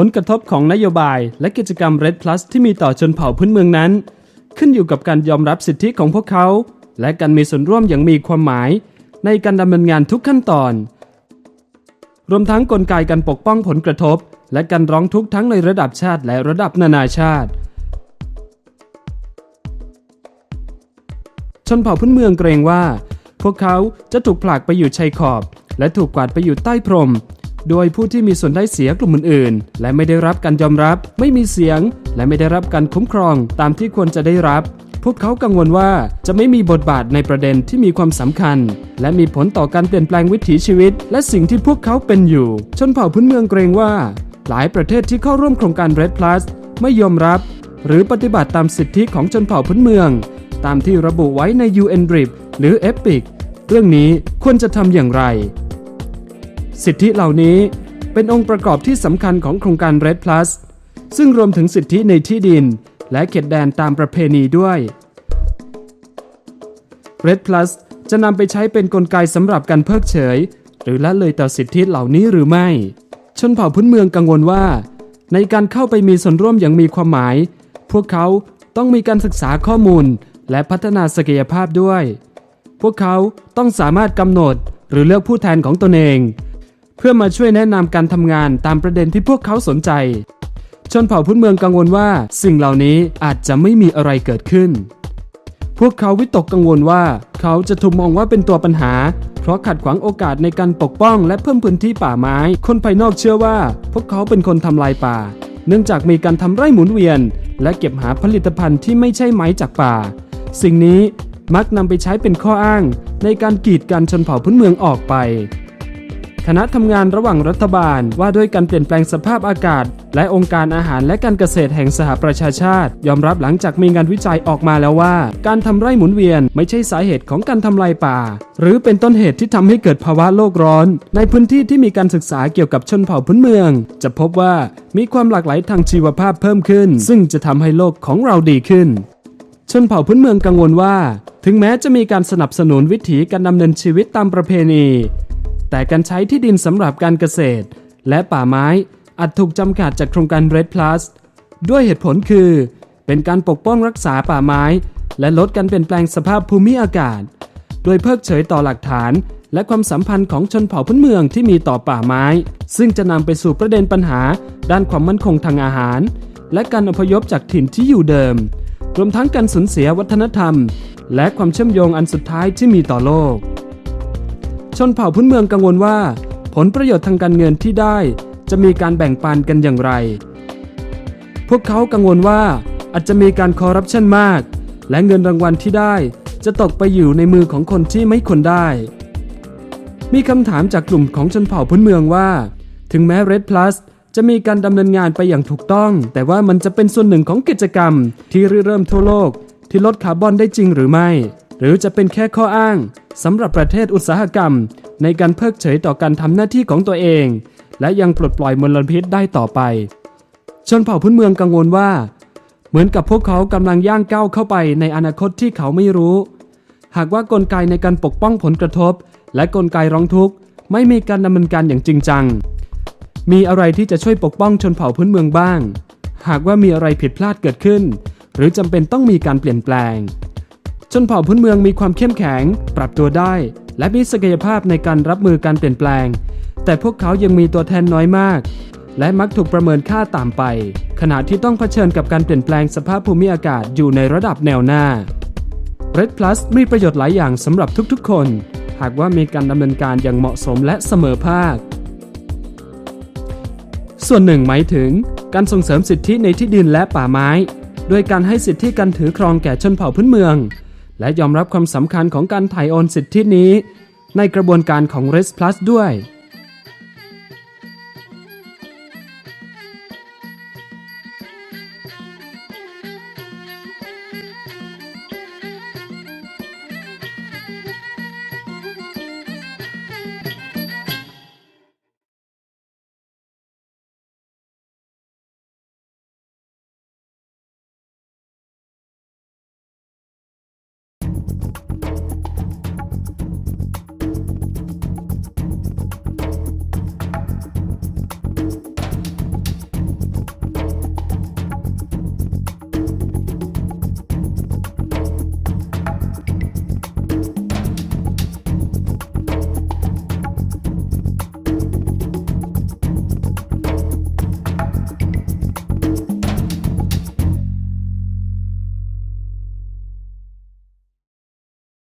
ผลกระทบของนโยบายและกิจกรรม Red Plus ที่มีต่อชนเผ่าพื้นเมืองนั้น ขึ้นอยู่กับการยอมรับสิทธิของพวกเขา และการมีส่วนร่วมอย่างมีความหมาย ในการดำเนินงานทุกขั้นตอน รวมทั้งกลไกการปกป้องผลกระทบ และการร้องทุกข์ทั้งในระดับชาติและระดับนานาชาติ ชนเผ่าพื้นเมืองเกรงว่า พวกเขาจะถูกผลักไปอยู่ชายขอบ และถูกกวาดไปอยู่ใต้พรม โดยผู้ที่มีส่วนได้เสียกลุ่มอื่นๆ และไม่ได้รับการยอมรับ ไม่มีเสียง และไม่ได้รับการคุ้มครองตามที่ควรจะได้รับ พวกเขากังวลว่าจะไม่มีบทบาทในประเด็นที่มีความสำคัญ และมีผลต่อการเปลี่ยนแปลงวิถีชีวิต และสิ่งที่พวกเขาเป็นอยู่ ชนเผ่าพื้นเมืองเกรงว่า หลายประเทศที่เข้าร่วมโครงการ Red Plus ไม่ยอมรับ หรือปฏิบัติตามสิทธิของชนเผ่าพื้นเมือง ตามที่ระบุไว้ใน UN DRIP หรือ EPIC เรื่องนี้ควรจะทำอย่างไร สิทธิเหล่านี้เป็นองค์ประกอบที่สำคัญของโครงการ Red Plus ซึ่งรวมถึงสิทธิในที่ดิน และเขตแดนตามประเพณีด้วย Red Plus จะนำไปใช้เป็นนกลไกสำหรับการเพิกเฉย หรือละเลยต่อสิทธิเหล่านี้หรือไม่ ชนเผ่าพื้นเมืองกังวลว่า ในการเข้าไปมีส่วนร่วมอย่างมีความหมาย พวกเขาต้องมีการศึกษาข้อมูล และพัฒนาศักยภาพด้วย พวกเขาต้องสามารถกำหนดหรือเลือกผู้แทนของตนเอง เพื่อมาช่วยแนะนำการทำงานตามประเด็นที่พวกเขาสนใจ ชนเผ่าพื้นเมืองกังวลว่า สิ่งเหล่านี้อาจจะไม่มีอะไรเกิดขึ้น พวกเขาวิตกกังวลว่า เขาจะถูกมองว่าเป็นตัวปัญหา เพราะขัดขวางโอกาสในการปกป้องและเพิ่มพื้นที่ป่าไม้ คนภายนอกเชื่อว่า พวกเขาเป็นคนทำลายป่า เนื่องจากมีการทำไร่หมุนเวียน และเก็บหาผลิตภัณฑ์ที่ไม่ใช่ไม้จากป่า สิ่งนี้มักนำไปใช้เป็นข้ออ้างในการกีดกันชนเผ่าพื้นเมืองออกไป คณะทำงานระหว่างรัฐบาล ว่าด้วยการเปลี่ยนแปลงสภาพอากาศ และองค์การอาหารและการเกษตรแห่งสหประชาชาติ ยอมรับหลังจากมีงานวิจัยออกมาแล้วว่า การทำไร่หมุนเวียนไม่ใช่สาเหตุของการทำลายป่า หรือเป็นต้นเหตุที่ทำให้เกิดภาวะโลกร้อน ในพื้นที่ที่มีการศึกษาเกี่ยวกับชนเผ่าพื้นเมือง จะพบว่ามีความหลากหลายทางชีวภาพเพิ่มขึ้น ซึ่งจะทำให้โลกของเราดีขึ้นชนเผ่าพื้นเมืองกังวลว่า ถึงแม้จะมีการสนับสนุนวิถีการดำเนินชีวิตตามประเพณี แต่การใช้ที่ดินสำหรับการเกษตร และป่าไม้อาจถูกจำกัดจากโครงการ Red Plus ด้วยเหตุผลคือ เป็นการปกป้องรักษาป่าไม้ และลดการเปลี่ยนแปลงสภาพภูมิอากาศ โดยเพิกเฉยต่อหลักฐาน และความสัมพันธ์ของชนเผ่าพื้นเมืองที่มีต่อป่าไม้ ซึ่งจะนำไปสู่ประเด็นปัญหา ด้านความมั่นคงทางอาหาร และการอพยพจากถิ่นที่อยู่เดิม รวมทั้งการสูญเสียวัฒนธรรม และความเชื่อมโยงอันสุดท้ายที่มีต่อโลก ชนเผ่าพื้นเมืองกังวลว่า ผลประโยชน์ทางการเงินที่ได้จะมีการแบ่งปันกันอย่างไร พวกเขากังวลว่าอาจจะมีการคอร์รัปชันมาก และเงินรางวัลที่ได้จะตกไปอยู่ในมือของคนที่ไม่ควรได้ มีคำถามจากกลุ่มของชนเผ่าพื้นเมืองว่า ถึงแม้ Red Plus จะมีการดำเนินงานไปอย่างถูกต้อง แต่ว่ามันจะเป็นส่วนหนึ่งของกิจกรรมที่ริเริ่มทั่วโลก ที่ลดคาร์บอนได้จริงหรือไม่ หรือจะเป็นแค่ข้ออ้างสำหรับประเทศอุตสาหกรรม ในการเพิกเฉยต่อการทำหน้าที่ของตัวเอง และยังปลดปล่อยมลพิษได้ต่อไป ชนเผ่าพื้นเมืองกังวลว่า เหมือนกับพวกเขากำลังย่างก้าวเข้าไปในอนาคตที่เขาไม่รู้ หากว่ากลไกในการปกป้องผลกระทบ และกลไกร้องทุกข์ ไม่มีการดำเนินการอย่างจริงจัง มีอะไรที่จะช่วยปกป้องชนเผ่าพื้นเมืองบ้าง หากว่ามีอะไรผิดพลาดเกิดขึ้น หรือจำเป็นต้องมีการเปลี่ยนแปลง ชนเผ่าพื้นเมืองมีความเข้มแข็ง ปรับตัวได้ และมีศักยภาพในการรับมือการเปลี่ยนแปลง แต่พวกเขายังมีตัวแทนน้อยมาก และมักถูกประเมินค่าต่ำไป ขณะที่ต้องเผชิญกับการเปลี่ยนแปลงสภาพภูมิอากาศอยู่ในระดับแนวหน้า Red Plus มีประโยชน์หลายอย่างสำหรับทุกๆ คน หากว่ามีการดำเนินการอย่างเหมาะสมและเสมอภาค ส่วนหนึ่งหมายถึง การส่งเสริมสิทธิในที่ดินและป่าไม้ โดยการให้สิทธิการถือครองแก่ชนเผ่าพื้นเมือง และยอมรับความสำคัญของการถ่ายโอนสิทธินี้ ในกระบวนการของ Res Plus ด้วย